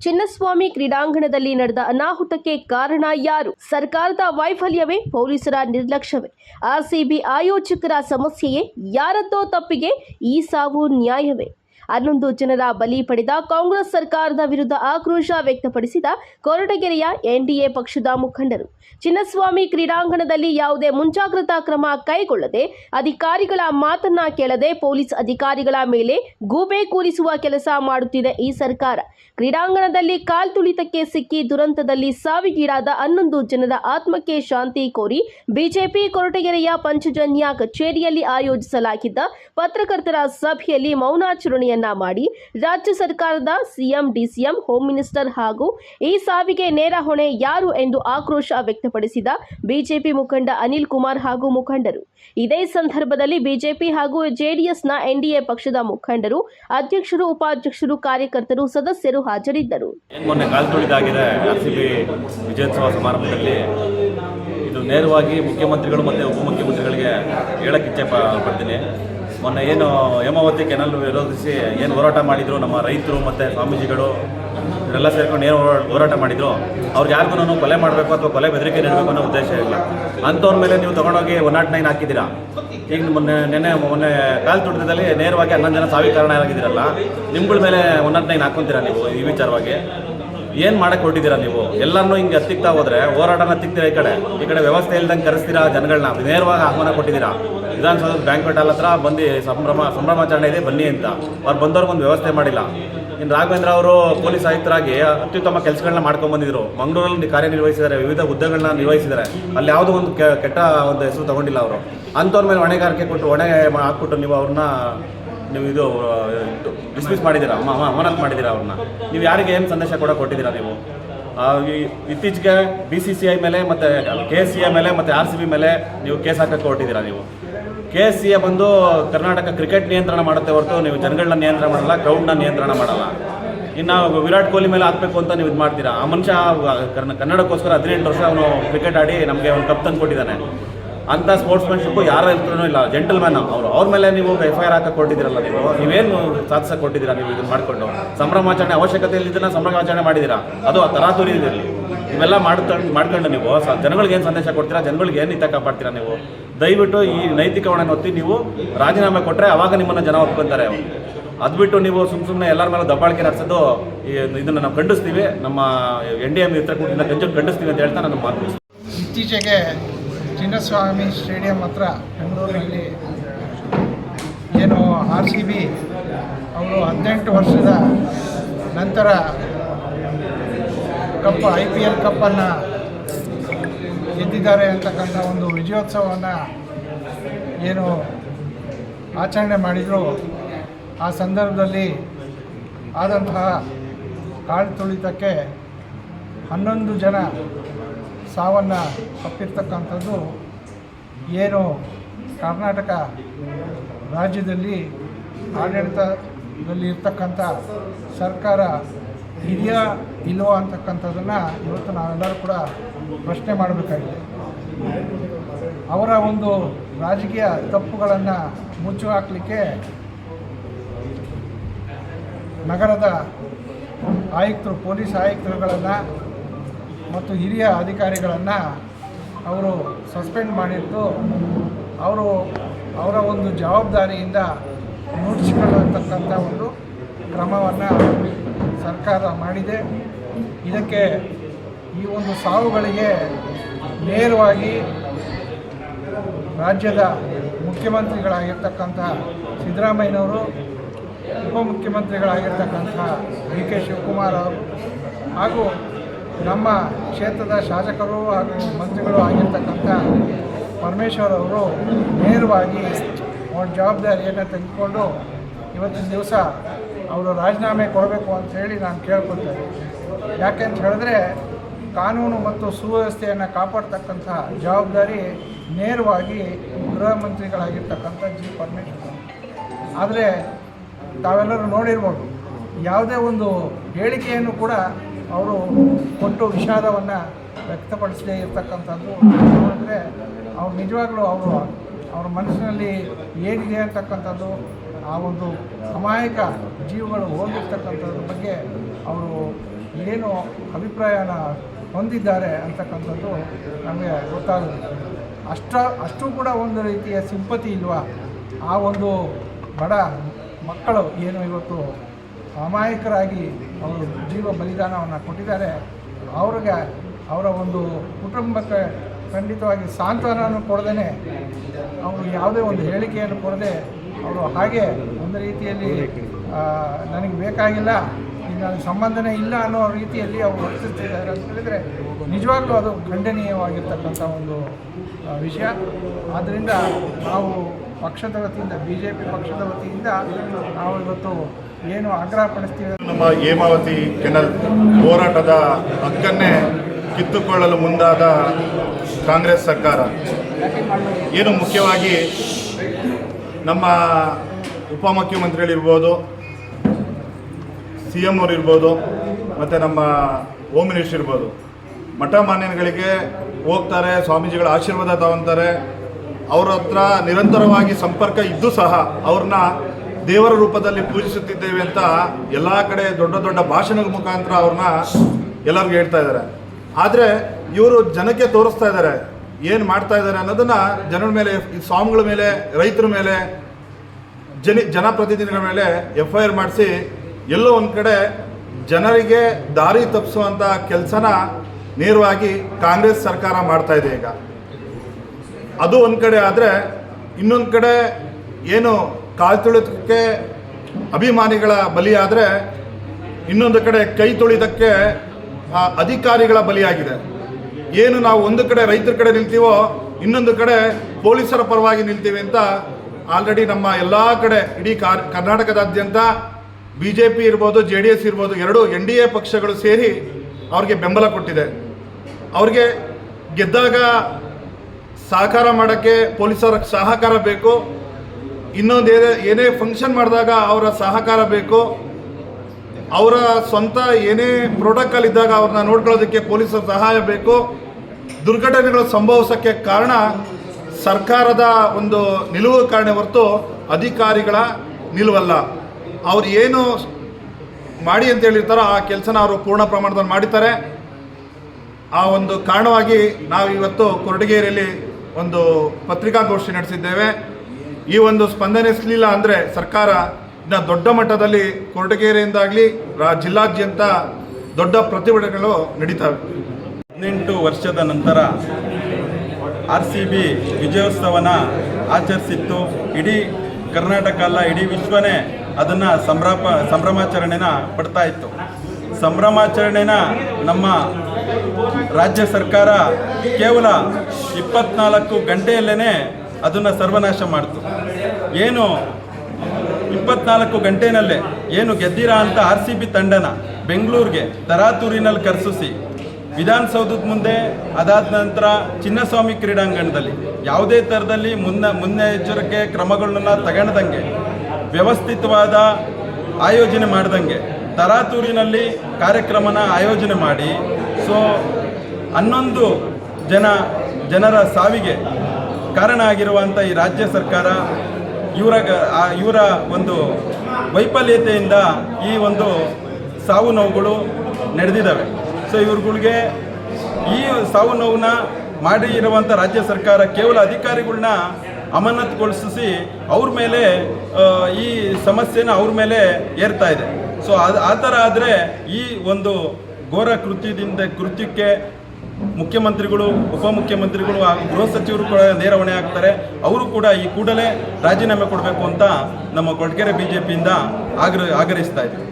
ಚಿನ್ನಸ್ವಾಮಿ ಕ್ರೀಡಾಂಗಣದಲ್ಲಿ ನಡೆದ ಅನಾಹುತಕ್ಕೆ ಕಾರಣ ಯಾರು? ಸರ್ಕಾರದ ವೈಫಲ್ಯವೇ ಪೊಲೀಸರ ನಿರ್ಲಕ್ಷ್ಯವೇ? ಆರ್ಸಿಬಿ ಆಯೋಜಕರ ಸಮಸ್ಯೆಯೇ ಯಾರದ್ದೋ ತಪ್ಪಿಗೆ ಈ ಸಾವು ನ್ಯಾಯವೇ? ಹನ್ನೊಂದು ಜನರ ಬಲಿ ಪಡೆದ ಕಾಂಗ್ರೆಸ್ ಸರ್ಕಾರದ ವಿರುದ್ಧ ಆಕ್ರೋಶ ವ್ಯಕ್ತಪಡಿಸಿದ ಕೊರಟಗೆರೆಯ ಎನ್ಡಿಎ ಪಕ್ಷದ ಮುಖಂಡರು. ಚಿನ್ನಸ್ವಾಮಿ ಕ್ರೀಡಾಂಗಣದಲ್ಲಿ ಯಾವುದೇ ಮುಂಜಾಗ್ರತಾ ಕ್ರಮ ಕೈಗೊಳ್ಳದೆ ಅಧಿಕಾರಿಗಳ ಮಾತನ್ನ ಕೇಳದೆ ಪೊಲೀಸ್ ಅಧಿಕಾರಿಗಳ ಮೇಲೆ ಗೂಬೆ ಕೂರಿಸುವ ಕೆಲಸ ಮಾಡುತ್ತಿದೆ ಈ ಸರ್ಕಾರ. ಕ್ರೀಡಾಂಗಣದಲ್ಲಿ ಕಾಲ್ತುಳಿತಕ್ಕೆ ಸಿಕ್ಕಿ ದುರಂತದಲ್ಲಿ ಸಾವಿಗೀಡಾದ ಹನ್ನೊಂದು ಜನರ ಆತ್ಮಕ್ಕೆ ಶಾಂತಿ ಕೋರಿ ಬಿಜೆಪಿ ಕೊರಟಗೆರೆಯ ಪಂಚಜನ್ಯ ಕಚೇರಿಯಲ್ಲಿ ಆಯೋಜಿಸಲಾಗಿದ್ದ ಪತ್ರಕರ್ತರ ಸಭೆಯಲ್ಲಿ ಮೌನಾಚರಣೆಯನ್ನ ಮಾಡಿ ರಾಜ್ಯ ಸರ್ಕಾರದ ಸಿಎಂ, ಡಿಸಿಎಂ, ಹೋಮ್ ಮಿನಿಸ್ಟರ್ ಹಾಗೂ ಈ ಸಾವಿಗೆ ನೇರ ಹೊಣೆ ಯಾರು ಎಂದು ಆಕ್ರೋಶ ವ್ಯಕ್ತಪಡಿಸಿದ ಬಿಜೆಪಿ ಮುಖಂಡ ಅನಿಲ್ ಕುಮಾರ್ ಹಾಗೂ ಮುಖಂಡರು. ಇದೇ ಸಂದರ್ಭದಲ್ಲಿ ಬಿಜೆಪಿ ಹಾಗೂ ಜೆಡಿಎಸ್ನ ಎನ್ಡಿಎ ಪಕ್ಷದ ಮುಖಂಡರು, ಅಧ್ಯಕ್ಷರು, ಉಪಾಧ್ಯಕ್ಷರು, ಕಾರ್ಯಕರ್ತರು, ಸದಸ್ಯರು ಹಾಜರಿದ್ದರು. ಇದು ನೇರವಾಗಿ ಮುಖ್ಯಮಂತ್ರಿಗಳು ಮತ್ತು ಉಪಮುಖ್ಯಮಂತ್ರಿಗಳಿಗೆ ಹೇಳಕ್ಕೆ ಇಚ್ಛೆ ಪಡ್ತೀನಿ. ಮೊನ್ನೆ ಏನು ಹೇಮಾವತಿ ಕೆನಲ್ ವಿರೋಧಿಸಿ ಏನು ಹೋರಾಟ ಮಾಡಿದರು ನಮ್ಮ ರೈತರು ಮತ್ತು ಸ್ವಾಮೀಜಿಗಳು, ಇವರೆಲ್ಲ ಸೇರ್ಕೊಂಡು ಏನು ಹೋರಾಟ ಮಾಡಿದ್ರು, ಅವ್ರಿಗೆ ಯಾರಿಗೂ ನಾನು ಕೊಲೆ ಮಾಡಬೇಕು ಅಥವಾ ಕೊಲೆ ಬೆದರಿಕೆ ನೀಡಬೇಕು ಅನ್ನೋ ಉದ್ದೇಶ ಇಲ್ಲ. ಅಂಥವ್ರ ಮೇಲೆ ನೀವು ತೊಗೊಂಡೋಗಿ ಒನ್ ನಾಟ್ ನೈನ್ ಹಾಕಿದ್ದೀರಾ? ಈಗ ಮೊನ್ನೆ, ನೆನ್ನೆ, ಮೊನ್ನೆ ಕಾಲು ತುಳಿತದಲ್ಲಿ ನೇರವಾಗಿ ಹನ್ನೊಂದು ಜನ ಸಾವಿಗೆ ಕಾರಣ ಆಗಿದ್ದೀರಲ್ಲ, ನಿಮ್ಗಳ ಮೇಲೆ ಒನ್ ನಾಟ್ ನೈನ್ ಹಾಕ್ಕೊಂತೀರಾ ನೀವು ಈ ವಿಚಾರವಾಗಿ? ಏನು ಮಾಡಕ್ಕೆ ಹೊರಟಿದ್ದೀರಾ ನೀವು? ಎಲ್ಲರನ್ನೂ ಹಿಂಗೆ ಹತ್ತಿಕ್ತಾ ಹೋದ್ರೆ ಹೋರಾಟನ ಹತ್ತಿಕ್ತೀರಾ ಈ ಕಡೆ? ಈ ಕಡೆ ವ್ಯವಸ್ಥೆ ಇಲ್ದಂಗೆ ಕರೆಸ್ತೀರಾ ಜನಗಳನ್ನ ನೇರವಾಗಿ ಆಹ್ವಾನ ಕೊಟ್ಟಿದ್ದೀರಾ? ವಿಧಾನಸೌಧ ಬ್ಯಾಂಕ್ವೆಟ್ ಹಾಲ್ ಹತ್ರ ಬಂದು ಸಂಭ್ರಮ, ಸಂಭ್ರಮಾಚರಣೆ ಇದೆ, ಬನ್ನಿ ಅಂತ. ಅವ್ರು ಬಂದವ್ರಿಗೆ ಒಂದು ವ್ಯವಸ್ಥೆ ಮಾಡಿಲ್ಲ. ಇನ್ನು ರಾಘವೇಂದ್ರ ಅವರು ಪೊಲೀಸ್ ಆಯುಕ್ತರಾಗಿ ಅತ್ಯುತ್ತಮ ಕೆಲಸಗಳನ್ನ ಮಾಡ್ಕೊಂಡು ಬಂದಿದ್ರು. ಮಂಗಳೂರಲ್ಲಿ ಕಾರ್ಯನಿರ್ವಹಿಸಿದ್ದಾರೆ, ವಿವಿಧ ಹುದ್ದೆಗಳನ್ನ ನಿರ್ವಹಿಸಿದ್ದಾರೆ. ಅಲ್ಲಿ ಯಾವುದೋ ಒಂದು ಕೆಟ್ಟ ಒಂದು ಹೆಸರು ತಗೊಂಡಿಲ್ಲ ಅವರು. ಅಂಥವ್ರ ಮೇಲೆ ಹೊಣೆಗಾರಿಕೆ ಕೊಟ್ಟು, ಹೊಣೆ ಹಾಕ್ಬಿಟ್ಟು ನೀವು ಅವ್ರನ್ನ ನೀವು ಇದು ಡಿಸ್ಮಿಸ್ ಮಾಡಿದ್ದೀರಾ? ಅಮಾನತ್ ಮಾಡಿದ್ದೀರಾ ಅವ್ರನ್ನ? ನೀವು ಯಾರಿಗೆ ಏನು ಸಂದೇಶ ಕೂಡ ಕೊಟ್ಟಿದ್ದೀರಾ ನೀವು? ಇತ್ತೀಚೆಗೆ ಬಿ ಸಿ ಸಿ ಐ ಮೇಲೆ ಮತ್ತು ಕೆ ಎಸ್ ಸಿ ಎ ಮೇಲೆ ಮತ್ತು ಆರ್ ಸಿ ಬಿ ಮೇಲೆ ನೀವು ಕೇಸ್ ಹಾಕಕ್ಕೆ ಹೊರಟಿದ್ದೀರಾ ನೀವು? ಕೆ ಎಸ್ ಸಿ ಎ ಬಂದು ಕರ್ನಾಟಕ ಕ್ರಿಕೆಟ್ ನಿಯಂತ್ರಣ ಮಾಡುತ್ತೆ ಹೊರತು ನೀವು ಜನಗಳನ್ನ ನಿಯಂತ್ರಣ ಮಾಡಲ್ಲ ಕ್ರೌಡ್ನ ನಿಯಂತ್ರಣ ಮಾಡಲ್ಲ. ಇನ್ನು ವಿರಾಟ್ ಕೊಹ್ಲಿ ಮೇಲೆ ಹಾಕ್ಬೇಕು ಅಂತ ನೀವು ಇದು ಮಾಡ್ತೀರಾ? ಆ ಮನುಷ್ಯ ಕನ್ನಡಕ್ಕೋಸ್ಕರ ಹದಿನೆಂಟು ವರ್ಷ ಅವನು ಕ್ರಿಕೆಟ್ ಆಡಿ ನಮಗೆ ಒಂದು ಕಪ್ ತಂದು ಕೊಟ್ಟಿದ್ದಾನೆ ಅಂಥ ಸ್ಪೋರ್ಟ್ಸ್ಮನ್ಶಿಪ್ಪು ಯಾರ ಹತ್ರನೂ ಇಲ್ಲ. ಜೆಂಟಲ್ಮ್ಯಾನ್ ಅವರು. ಅವ್ರ ಮೇಲೆ ನೀವು ಎಫ್ ಐ ಆರ್ ಹಾಕಕ್ಕೆ ಕೊಟ್ಟಿದ್ದೀರಲ್ಲ ನೀವು. ನೀವೇನು ಸಾಧಿಸಕ್ಕೆ ಕೊಟ್ಟಿದ್ದೀರಾ ನೀವು ಇದನ್ನು ಮಾಡಿಕೊಂಡು? ಸಂಭ್ರಮಾಚರಣೆ ಅವಶ್ಯಕತೆ ಇದನ್ನು ಸಂಭ್ರಮಾಚರಣೆ ಮಾಡಿದ್ದೀರಾ? ಅದು ಆ ತರಾತುರಿ ಇದರಲ್ಲಿ. ಇವೆಲ್ಲ ಮಾಡ್ಕೊಂಡು ಮಾಡ್ಕೊಂಡು ನೀವು. ಜನಗಳಿಗೆ ಏನು ಸಂದೇಶ ಕೊಡ್ತೀರಾ? ಜನಗಳಿಗೆ ಏನು ಹಿತ ಕಾಪಾಡ್ತೀರಾ ನೀವು? ದಯವಿಟ್ಟು ಈ ನೈತಿಕ ಹೊಣೆನ ಹೊತ್ತಿ ನೀವು ರಾಜೀನಾಮೆ ಕೊಟ್ಟರೆ ಅವಾಗ ನಿಮ್ಮನ್ನು ಜನ ಒಪ್ಕೊಂತಾರೆ. ಅದು ಬಿಟ್ಟು ನೀವು ಸುಮ್ಮ ಸುಮ್ಮನೆ ಎಲ್ಲರ ಮೇಲೆ ದಬ್ಬಾಳಿಕೆ ನಡೆಸೋದು ಇದನ್ನು ನಾವು ಖಂಡಿಸ್ತೀವಿ. ನಮ್ಮ ಎನ್ ಡಿ ಎಂ ಕೂಡ ಖಂಡಿಸ್ತೀವಿ ಅಂತ ಹೇಳ್ತಾ ನಾನು ಮಾತು ಇತ್ತೀಚೆಗೆ ಚಿನ್ನಸ್ವಾಮಿ ಸ್ಟೇಡಿಯಂ ಹತ್ರ ಬೆಂಗಳೂರಿನಲ್ಲಿ ಏನು ಆರ್ ಸಿ ಬಿ ಅವರು ಹದಿನೆಂಟು ವರ್ಷದ ನಂತರ ಕಪ್, ಐ ಪಿ ಎಲ್ ಕಪ್ಪನ್ನು ಗೆದ್ದಿದ್ದಾರೆ ಅಂತಕ್ಕಂಥ ಒಂದು ವಿಜಯೋತ್ಸವವನ್ನು ಏನು ಆಚರಣೆ ಮಾಡಿದರು, ಆ ಸಂದರ್ಭದಲ್ಲಿ ಆದಂತಹ ಕಾಳು ತುಳಿತಕ್ಕೆ ಹನ್ನೊಂದು ಜನ ಸಾವನ್ನು ತಪ್ಪಿರ್ತಕ್ಕಂಥದ್ದು ಏನು ಕರ್ನಾಟಕ ರಾಜ್ಯದಲ್ಲಿ ಆಡಳಿತದಲ್ಲಿ ಇರ್ತಕ್ಕಂಥ ಸರ್ಕಾರ ಇದೆಯಾ ಇಲ್ಲವೋ ಅಂತಕ್ಕಂಥದ್ದನ್ನು ಇವತ್ತು ನಾವೆಲ್ಲರೂ ಕೂಡ ಪ್ರಶ್ನೆ ಮಾಡಬೇಕಾಗಿದೆ. ಅವರ ಒಂದು ರಾಜಕೀಯ ತಪ್ಪುಗಳನ್ನು ಮುಚ್ಚು ಹಾಕಲಿಕ್ಕೆ ನಗರದ ಆಯುಕ್ತರು, ಪೊಲೀಸ್ ಆಯುಕ್ತರುಗಳನ್ನು ಮತ್ತು ಹಿರಿಯ ಅಧಿಕಾರಿಗಳನ್ನು ಅವರು ಸಸ್ಪೆಂಡ್ ಮಾಡಿದ್ದು, ಅವರು ಅವರ ಒಂದು ಜವಾಬ್ದಾರಿಯಿಂದ ಮೂಡಿಸಿಕೊಳ್ಳತಕ್ಕಂಥ ಒಂದು ಕ್ರಮವನ್ನು ಸರ್ಕಾರ ಮಾಡಿದೆ. ಇದಕ್ಕೆ ಈ ಒಂದು ಸಾವುಗಳಿಗೆ ನೇರವಾಗಿ ರಾಜ್ಯದ ಮುಖ್ಯಮಂತ್ರಿಗಳಾಗಿರ್ತಕ್ಕಂಥ ಸಿದ್ದರಾಮಯ್ಯನವರು, ಉಪಮುಖ್ಯಮಂತ್ರಿಗಳಾಗಿರ್ತಕ್ಕಂಥ ಡಿ ಕೆ ಶಿವಕುಮಾರ್ ಅವರು ಹಾಗೂ ನಮ್ಮ ಕ್ಷೇತ್ರದ ಶಾಸಕರು ಹಾಗೂ ಮಂತ್ರಿಗಳು ಆಗಿರ್ತಕ್ಕಂಥ ಪರಮೇಶ್ವರ್ ಅವರು ನೇರವಾಗಿ ಅವ್ರ ಜವಾಬ್ದಾರಿಯನ್ನು ತೆಗೆದುಕೊಂಡು ಇವತ್ತಿನ ದಿವಸ ಅವರು ರಾಜೀನಾಮೆ ಕೊಡಬೇಕು ಅಂತ ಹೇಳಿ ನಾನು ಕೇಳ್ಕೊಳ್ತೇನೆ ಯಾಕೆ ಅಂತ ಹೇಳಿದ್ರೆ ಕಾನೂನು ಮತ್ತು ಸುವ್ಯವಸ್ಥೆಯನ್ನು ಕಾಪಾಡ್ತಕ್ಕಂಥ ಜವಾಬ್ದಾರಿ ನೇರವಾಗಿ ಗೃಹ ಮಂತ್ರಿಗಳಾಗಿರ್ತಕ್ಕಂಥ ಜಿ ಪರಮೇಶ್ವರ್ ಆದರೆ ತಾವೆಲ್ಲರೂ ನೋಡಿರ್ಬೋದು, ಯಾವುದೇ ಒಂದು ಹೇಳಿಕೆಯನ್ನು ಕೂಡ ಅವರು ಕೊಟ್ಟು ವಿಷಾದವನ್ನು ವ್ಯಕ್ತಪಡಿಸದೇ ಇರತಕ್ಕಂಥದ್ದು. ಅಂದರೆ ಅವ್ರು ನಿಜವಾಗ್ಲೂ ಅವರು ಅವ್ರ ಮನಸ್ಸಿನಲ್ಲಿ ಏನಿದೆ ಅಂತಕ್ಕಂಥದ್ದು, ಆ ಒಂದು ಅಮಾಯಕ ಜೀವಗಳು ಹೋಗಿರ್ತಕ್ಕಂಥದ್ರ ಬಗ್ಗೆ ಅವರು ಏನು ಅಭಿಪ್ರಾಯನ ಹೊಂದಿದ್ದಾರೆ ಅಂತಕ್ಕಂಥದ್ದು ನಮಗೆ ಗೊತ್ತಾಗುತ್ತೆ. ಅಷ್ಟ, ಅಷ್ಟು ಕೂಡ ಒಂದು ರೀತಿಯ ಸಿಂಪತಿ ಇಲ್ವಾ? ಆ ಒಂದು ಬಡ ಮಕ್ಕಳು ಏನು ಇವತ್ತು ಅಮಾಯಕರಾಗಿ ಅವರು ಜೀವ ಬಲಿದಾನವನ್ನು ಕೊಟ್ಟಿದ್ದಾರೆ. ಅವ್ರಿಗೆ ಅವರ ಒಂದು ಕುಟುಂಬಕ್ಕೆ ಖಂಡಿತವಾಗಿ ಸಾಂತ್ವನವನ್ನು ಕೊಡದೇ ಅವರು ಯಾವುದೇ ಒಂದು ಹೇಳಿಕೆಯನ್ನು ಕೊಡದೆ ಅವರು ಹಾಗೆ ಒಂದು ರೀತಿಯಲ್ಲಿ ನನಗೆ ಬೇಕಾಗಿಲ್ಲ ನನಗೆ ಸಂಬಂಧನೇ ಇಲ್ಲ ಅನ್ನೋ ರೀತಿಯಲ್ಲಿ ಅವರು ವರ್ತಿಸ್ತಿದ್ದಾರೆ ಅಂತ ಹೇಳಿದರೆ ನಿಜವಾಗ್ಲೂ ಅದು ಖಂಡನೀಯವಾಗಿರ್ತಕ್ಕಂಥ ಒಂದು ವಿಷಯ. ಆದ್ದರಿಂದ ನಾವು ಪಕ್ಷದ ವತಿಯಿಂದ ಬಿ ಜೆ ಪಿ ಪಕ್ಷದ ವತಿಯಿಂದ ನಾವು ಇವತ್ತು ಏನು ಆಗ್ರಹ ಪಡಿಸ್ತೀವಿ? ನಮ್ಮ ಹೇಮಾವತಿ ಕೆನಲ್ ಹೋರಾಟದ ಹಕ್ಕನ್ನೇ ಕಿತ್ತುಕೊಳ್ಳಲು ಮುಂದಾದ ಕಾಂಗ್ರೆಸ್ ಸರ್ಕಾರ. ಏನು ಮುಖ್ಯವಾಗಿ ನಮ್ಮ ಉಪಮುಖ್ಯಮಂತ್ರಿಗಳಿರ್ಬೋದು ಸಿ ಎಂ ಅವ್ರು ಇರ್ಬೋದು ಮತ್ತು ನಮ್ಮ ಹೋಮ್ ಮಿನಿಸ್ಟರ್ ಇರ್ಬೋದು. ಮಠ ಮಾನ್ಯಗಳಿಗೆ ಹೋಗ್ತಾರೆ ಸ್ವಾಮೀಜಿಗಳ ಆಶೀರ್ವಾದ ತಗೊತಾರೆ. ಅವ್ರ ಹತ್ರ ನಿರಂತರವಾಗಿ ಸಂಪರ್ಕ ಇದ್ದು ಸಹ ಅವ್ರನ್ನ ದೇವರ ರೂಪದಲ್ಲಿ ಪೂಜಿಸುತ್ತಿದ್ದೇವೆ ಅಂತ ಎಲ್ಲ ಕಡೆ ದೊಡ್ಡ ದೊಡ್ಡ ಭಾಷಣದ ಮುಖಾಂತರ ಅವ್ರನ್ನ ಎಲ್ಲರಿಗೂ ಹೇಳ್ತಾ ಇದ್ದಾರೆ. ಆದರೆ ಇವರು ಜನಕ್ಕೆ ತೋರಿಸ್ತಾ ಇದ್ದಾರೆ. ಏನು ಮಾಡ್ತಾ ಇದ್ದಾರೆ ಅನ್ನೋದನ್ನ ಜನರ ಮೇಲೆ ಸ್ವಾಮಿಗಳ ಮೇಲೆ, ರೈತರ ಮೇಲೆ, ಜನ, ಜನಪ್ರತಿನಿಧಿಗಳ ಮೇಲೆ ಎಫ್ ಐ ಆರ್ ಮಾಡಿಸಿ ಎಲ್ಲೋ ಒಂದು ಕಡೆ ಜನರಿಗೆ ದಾರಿ ತಪ್ಪಿಸುವಂಥ ಕೆಲಸನ ನೇರವಾಗಿ ಕಾಂಗ್ರೆಸ್ ಸರ್ಕಾರ ಮಾಡ್ತಾ ಇದೆ ಈಗ. ಅದು ಒಂದು ಕಡೆ ಆದರೆ ಇನ್ನೊಂದು ಕಡೆ ಏನು ಕಾಲ್ ತುಳಿತಕ್ಕೆ ಅಭಿಮಾನಿಗಳ ಬಲಿಯಾದರೆ ಇನ್ನೊಂದು ಕಡೆ ಕೈ ತುಳಿದಕ್ಕೆ ಅಧಿಕಾರಿಗಳ ಬಲಿಯಾಗಿದೆ. ಏನು ನಾವು ಒಂದು ಕಡೆ ರೈತರ ಕಡೆ ನಿಲ್ತೀವೋ, ಇನ್ನೊಂದು ಕಡೆ ಪೊಲೀಸರ ಪರವಾಗಿ ನಿಲ್ತೀವಿ ಅಂತ ಆಲ್ರೆಡಿ ನಮ್ಮ ಎಲ್ಲ ಕಡೆ ಇಡೀ ಕಾರ್ ಕರ್ನಾಟಕದಾದ್ಯಂತ ಬಿ ಜೆ ಪಿ ಇರ್ಬೋದು ಜೆ ಡಿ ಎಸ್ ಇರ್ಬೋದು, ಎರಡು ಎನ್ ಡಿ ಎ ಪಕ್ಷಗಳು ಸೇರಿ ಅವ್ರಿಗೆ ಬೆಂಬಲ ಕೊಟ್ಟಿದೆ. ಅವ್ರಿಗೆ ಗೆದ್ದಾಗ ಸಹಕಾರ ಮಾಡೋಕ್ಕೆ ಪೊಲೀಸರ ಸಹಕಾರ ಬೇಕು. ಇನ್ನೊಂದು ಏನೇ ಏನೇ ಫಂಕ್ಷನ್ ಮಾಡಿದಾಗ ಅವರ ಸಹಕಾರ ಬೇಕು, ಅವರ ಸ್ವಂತ ಏನೇ ಪ್ರೋಟೋಕಾಲ್ ಇದ್ದಾಗ ಅವ್ರನ್ನ ನೋಡ್ಕೊಳ್ಳೋದಕ್ಕೆ ಪೊಲೀಸರ ಸಹಾಯ ಬೇಕು. ದುರ್ಘಟನೆಗಳು ಸಂಭವಿಸೋಕ್ಕೆ ಕಾರಣ ಸರ್ಕಾರದ ಒಂದು ನಿಲುವು ಕಾರಣ ಹೊರತು ಅಧಿಕಾರಿಗಳ ನಿಲುವಲ್ಲ. ಅವ್ರು ಏನು ಮಾಡಿ ಅಂತ ಹೇಳಿರ್ತಾರೋ ಆ ಕೆಲಸನ ಅವರು ಪೂರ್ಣ ಪ್ರಮಾಣದಲ್ಲಿ ಮಾಡಿದ್ದಾರೆ ಆ ಒಂದು ಕಾರಣವಾಗಿ ನಾವು ಇವತ್ತು ಕೊರಟಗೆರೆಯಲ್ಲಿ ಒಂದು ಪತ್ರಿಕಾಗೋಷ್ಠಿ ನಡೆಸಿದ್ದೇವೆ. ಈ ಒಂದು ಸ್ಪಂದನೆ ಸಿಗಲಿಲ್ಲ ಅಂದರೆ ಸರ್ಕಾರ ಇನ್ನು ದೊಡ್ಡ ಮಟ್ಟದಲ್ಲಿ ಕೊರಟಗೆರೆಯಿಂದಾಗಲಿ ರಾ ಜಿಲ್ಲಾದ್ಯಂತ ದೊಡ್ಡ ಪ್ರತಿಭಟನೆಗಳು ನಡೀತವೆ. ಹದಿನೆಂಟು ವರ್ಷದ ನಂತರ ಆರ್ ಸಿ ಬಿ ವಿಜಯೋತ್ಸವನ ಆಚರಿಸಿತ್ತು. ಇಡೀ ಕರ್ನಾಟಕ ಅಲ್ಲ, ಇಡೀ ವಿಶ್ವನೇ ಅದನ್ನು ಸಂಭ್ರಮ, ಸಂಭ್ರಮಾಚರಣೆನ ಪಡ್ತಾ ಇತ್ತು. ಸಂಭ್ರಮಾಚರಣೆನ ನಮ್ಮ ರಾಜ್ಯ ಸರ್ಕಾರ ಕೇವಲ ಇಪ್ಪತ್ನಾಲ್ಕು ಗಂಟೆಯಲ್ಲೇ ಅದನ್ನು ಸರ್ವನಾಶ ಮಾಡ್ತು. ಏನು ಇಪ್ಪತ್ನಾಲ್ಕು ಗಂಟೆನಲ್ಲೇ ಏನು ಗೆದ್ದಿರಾ ಅಂತ ಆರ್ ಸಿ ಬಿ ತಂಡನ ಬೆಂಗಳೂರಿಗೆ ತರಾತೂರಿನಲ್ಲಿ ಕರೆಸಿಸಿ. ವಿಧಾನಸೌಧದ ಮುಂದೆ ಅದಾದ ನಂತರ ಚಿನ್ನಸ್ವಾಮಿ ಕ್ರೀಡಾಂಗಣದಲ್ಲಿ. ಯಾವುದೇ ಥರದಲ್ಲಿ ಮುನ್ನ ಮುನ್ನೆಚ್ಚರಿಕೆ ಕ್ರಮಗಳನ್ನ ತಗೊಳ್ದಂಗೆ ವ್ಯವಸ್ಥಿತವಾದ ಆಯೋಜನೆ ಮಾಡ್ದಂಗೆ ತರಾತೂರಿನಲ್ಲಿ ಕಾರ್ಯಕ್ರಮನ ಆಯೋಜನೆ ಮಾಡಿ. ಸೊ, ಹನ್ನೊಂದು ಜನ, ಜನರ ಸಾವಿಗೆ ಕಾರಣ ಆಗಿರುವಂಥ ಈ ರಾಜ್ಯ ಸರ್ಕಾರ ಇವರ ಇವರ ಒಂದು ವೈಫಲ್ಯತೆಯಿಂದ ಈ ಒಂದು ಸಾವು ನೋವುಗಳು ನಡೆದಿದ್ದಾವೆ. ಸೊ ಇವ್ರುಗಳಿಗೆ ಈ ಸಾವು ನೋವನ್ನ ಮಾಡಿ ಇರುವಂಥ ರಾಜ್ಯ ಸರ್ಕಾರ ಕೇವಲ ಅಧಿಕಾರಿಗಳನ್ನ ಅಮಾನತುಗೊಳಿಸಿ ಅವ್ರ ಮೇಲೆ ಈ ಸಮಸ್ಯೆನ ಅವ್ರ ಮೇಲೆ ಏರ್ತಾ ಇದೆ. ಸೊ ಅದು ಆ ಥರ ಆದರೆ ಈ ಒಂದು ಘೋರ ಕೃತ್ಯದಿಂದ ಕೃತ್ಯಕ್ಕೆ ಮುಖ್ಯಮಂತ್ರಿಗಳು, ಉಪಮುಖ್ಯಮಂತ್ರಿಗಳು ಹಾಗೂ ಗೃಹ ಸಚಿವರು ಕೂಡ ನೇರ ಹೊಣೆ ಆಗ್ತಾರೆ ಅವರು ಕೂಡ ಈ ಕೂಡಲೇ ರಾಜೀನಾಮೆ ಕೊಡಬೇಕು ಅಂತ ನಮ್ಮ ಕೊಟ್ಗೆರೆ ಬಿ ಜೆ ಪಿಯಿಂದ ಆಗ್ರ, ಆಗ್ರಹಿಸ್ತಾ ಇದ್ದೀವಿ